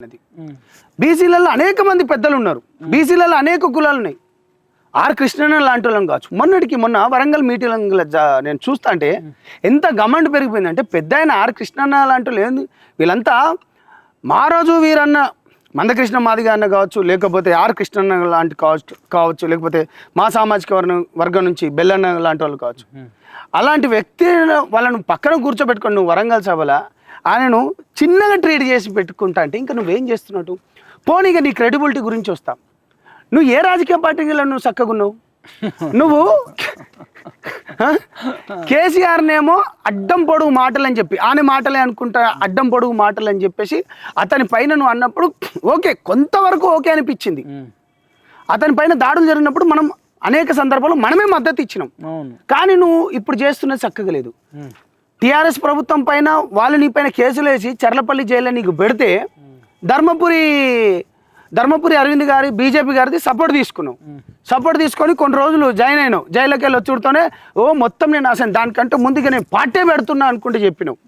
అనేది బీసీలలో అనేక మంది పెద్దలు ఉన్నారు బీసీలలో అనేక కులాలు ఉన్నాయి ఆర్ కృష్ణన్న లాంటి వాళ్ళని కావచ్చు. మొన్నటికి మొన్న వరంగల్ మీటింగ్ నేను చూస్తా అంటే ఎంత గమండ్ పెరిగిపోయిందంటే పెద్ద ఆయన ఆర్ కృష్ణన్న లాంటి వాళ్ళు వీళ్ళంతా మహారాజు వీరన్న మందకృష్ణ మాదిగ అన్న కావచ్చు లేకపోతే ఆర్ కృష్ణన్న లాంటి కావచ్చు కావచ్చు లేకపోతే మా సామాజిక వర్గం వర్గం నుంచి బెల్లన్న లాంటి వాళ్ళు కావచ్చు. అలాంటి వ్యక్తి వాళ్ళను పక్కన కూర్చోబెట్టుకొని నువ్వు వరంగల్ సభలో ఆయనను చిన్నగా ట్రీట్ చేసి పెట్టుకుంటా అంటే ఇంకా నువ్వేం చేస్తున్నట్టు పోనీ ఇక నీ క్రెడిబిలిటీ గురించి వస్తా. నువ్వు ఏ రాజకీయ వెళ్ళి నువ్వు చక్కగా ఉన్నావు? నువ్వు కేసీఆర్నేమో అడ్డం పొడుగు మాటలు అని చెప్పి ఆనే మాటలే అనుకుంటా అడ్డం పొడుగు మాటలు అని చెప్పేసి అతని పైన నువ్వు అన్నప్పుడు ఓకే కొంతవరకు ఓకే అనిపించింది. అతని పైన దాడులు జరిగినప్పుడు మనం అనేక సందర్భాల్లో మనమే మద్దతు ఇచ్చినాం. కానీ నువ్వు ఇప్పుడు చేస్తున్నది చక్కగా లేదు. టిఆర్ఎస్ ప్రభుత్వం పైన వాళ్ళు నీ పైన కేసులు వేసి చర్లపల్లి జైల్లో నీకు పెడితే ధర్మపురి ధర్మపురి అరవింద్ గారి బీజేపీ గారిది సపోర్ట్ తీసుకున్నావు. సపోర్ట్ తీసుకొని కొన్ని రోజులు జాయిన్ అయినావు. జైల్లోకి వెళ్ళి వచ్చుడుతోనే ఓ మొత్తం నేను అసలు దానికంటే ముందుగా నేను పార్టీ పెడుతున్నా అనుకుంటే చెప్పినావు.